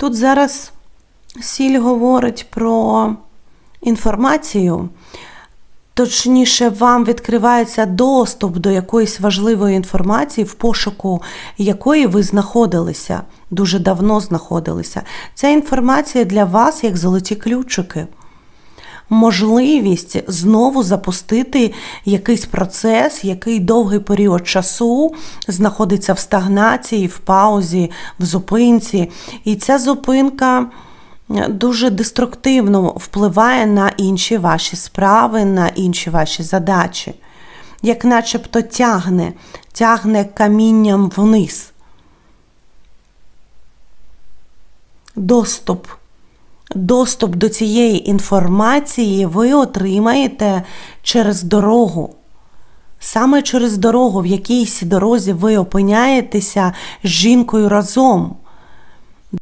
Тут зараз сіль говорить про інформацію. Точніше, вам відкривається доступ до якоїсь важливої інформації, в пошуку якої ви знаходилися, дуже давно знаходилися. Ця інформація для вас як золоті ключики. Можливість знову запустити якийсь процес, який довгий період часу знаходиться в стагнації, в паузі, в зупинці. І ця зупинка дуже деструктивно впливає на інші ваші справи, на інші ваші задачі, як начебто тягне, тягне камінням вниз. Доступ. Доступ до цієї інформації ви отримаєте через дорогу. Саме через дорогу, в якійсь дорозі ви опиняєтеся з жінкою разом.